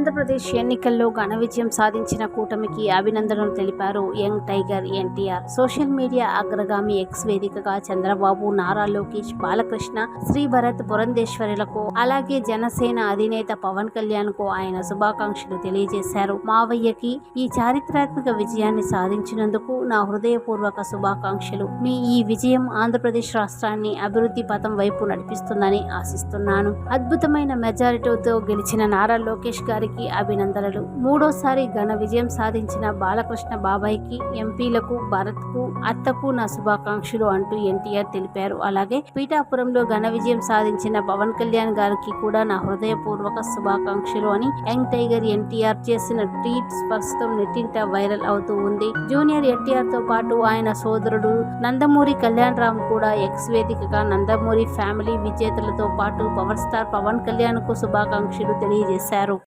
ఆంధ్రప్రదేశ్ ఎన్నికల్లో ఘన విజయం సాధించిన కూటమికి అభినందనలు తెలిపారు young tiger NTR. Social media అగ్రగామి ఎక్స్ వేదికగా చంద్రబాబు నారా లోకేష్ బాలకృష్ణ శ్రీ భరత్ పురంధేశ్వరులకు అలాగే జనసేన అధినేత పవన్ కళ్యాణ్కు ఆయన శుభాకాంక్షలు తెలియజేశారు. మావయ్యకి ఈ చారిత్రాత్మక విజయాన్ని సాధించినందుకు నా హృదయపూర్వక శుభాకాంక్షలు. మీ ఈ విజయం ఆంధ్రప్రదేశ్ రాష్ట్రాన్ని అభివృద్ధి పథం వైపు నడిపిస్తుందని ఆశిస్తున్నాను. అద్భుతమైన మెజారిటీతో గెలిచిన నారా లోకేష్ గారికి అభినందనలు. మూడోసారి ఘన విజయం సాధించిన బాలకృష్ణ బాబాయ్కి ఎంపీలకు భరత్కు అత్తకు నా శుభాకాంక్షలు అంటూ ఎన్టీఆర్ తెలిపారు. అలాగే పీఠాపురంలో ఘన విజయం సాధించిన పవన్ కళ్యాణ్ గారికి కూడా నా హృదయపూర్వక శుభాకాంక్షలు అని యంగ్ టైగర్ ఎన్టీఆర్ చేసిన ట్వీట్స్ ప్రస్తుతం నెట్టింట వైరల్ అవుతూ ఉంది. జూనియర్ ఎన్టీఆర్తో పాటు ఆయన సోదరుడు నందమూరి కళ్యాణ్ రామ్ కూడా ఎక్స్ వేదికగా నందమూరి ఫ్యామిలీ విజేతలతో పాటు పవర్ స్టార్ పవన్ కళ్యాణ్కు శుభాకాంక్షలు తెలియజేశారు.